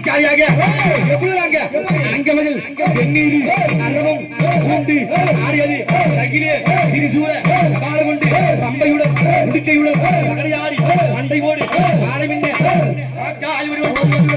காயாக வெந்நீர் அரவம் பூண்டு ஆரியது தகிலே திரிசூல பாலகுண்டு பம்பையுடன் உடுக்கையுடன் மகளையாடி மண்டை ஓடு காய் உத்தண்ட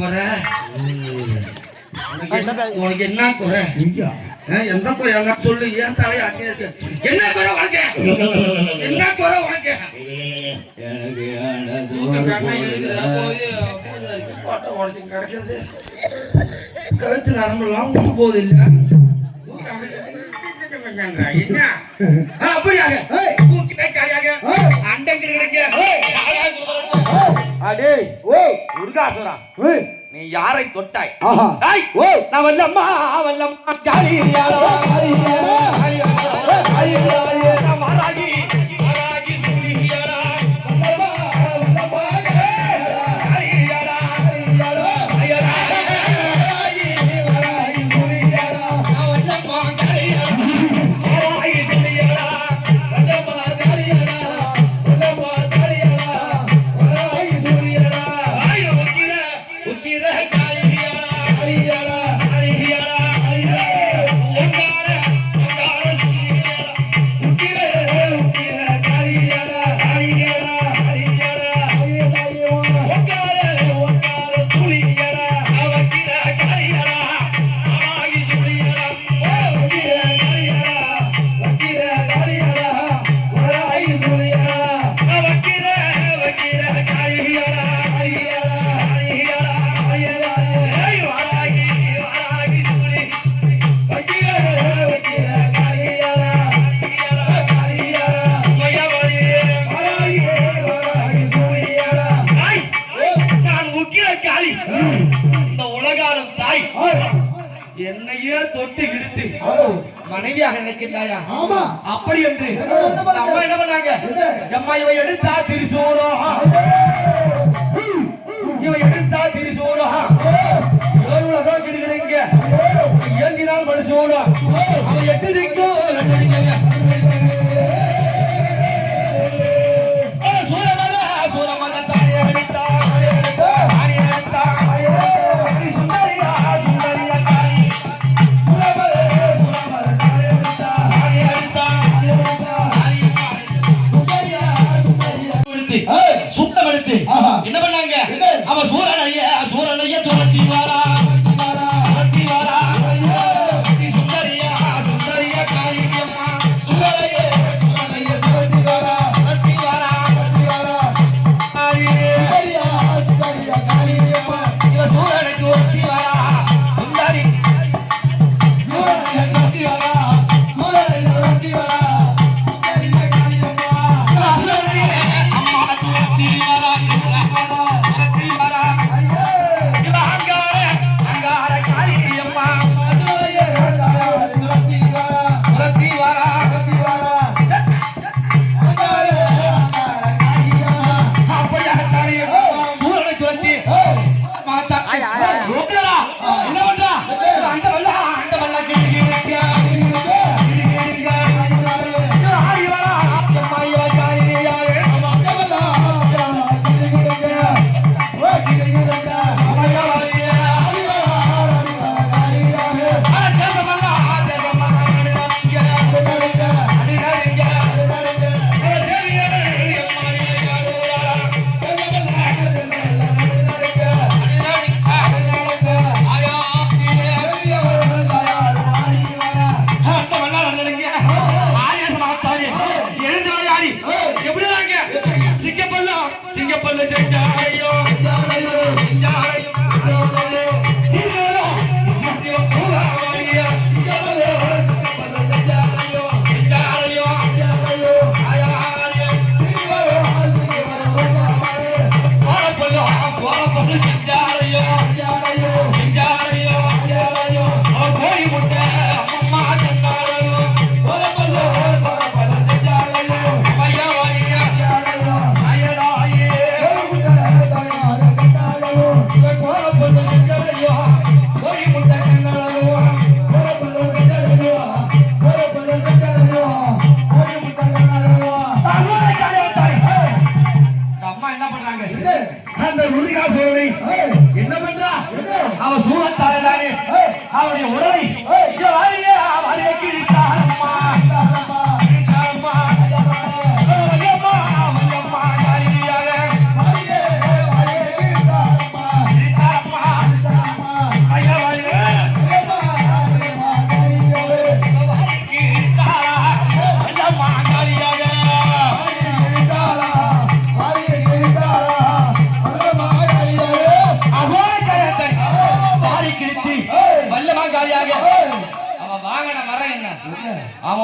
குறை? உனக்கு என்ன- குறை? எந்த குறை? எங்க சொல்லு ஏன் தலையை அங்கே இருக்கு? என்ன குறை உனக்கு? என்ன குறை உனக்கு? உடைச்சு கிடக்குது. கழுத்து நரம்பெல்லாம் விட்டு போகுது இல்ல. என்ன? ஆ, அப்படியாக தூக்கிட்டே காயாக அண்டங்கள் கிடைக்க. அடே ஓ முருகாசுரா. நீ யாரை தொட்டாய்? ஓ. நான் வல்லம்மா வல்லம்மா என்னையே தொட்டு இழுத்து மனைவியாக நினைக்கின்றாயா? ஆமா. அப்படி என்று அம்மா என்ன பண்ணாங்க? அம்மா இவ எடுத்தா திரிசூலோ இவ எடுத்தா திரிசூலோ Gracias. அந்த முருகாசுரனை என்னவென்றா? அவ சூழத்தாலே தானே. அவனுடைய உடலை வாரிய வாரிய கிழித்தாரம்மா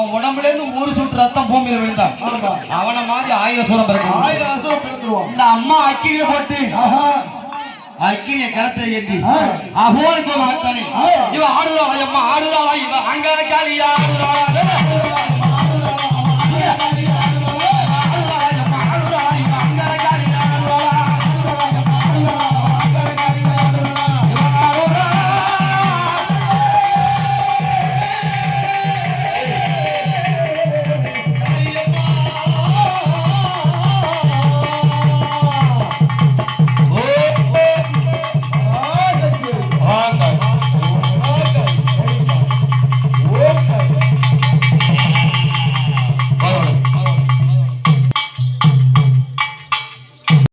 அவன் உடம்புல இருந்து ஒரு சொட்டு ரத்தம் பூமியில விழுந்தான். அவன மாதிரி ஆயிரம் சூரம் பிறகு ஆயிரம் அசுரம் பிறந்துருவான் இந்த அம்மா அக்கினிய போட்டு அக்கினிய கரத்தை ஏந்தி. அகோனுக்கு வாத்தானே ஆ. இவ ஆடுறா அம்மா ஆடுறா இவ அங்கார காளியா ஆடுறா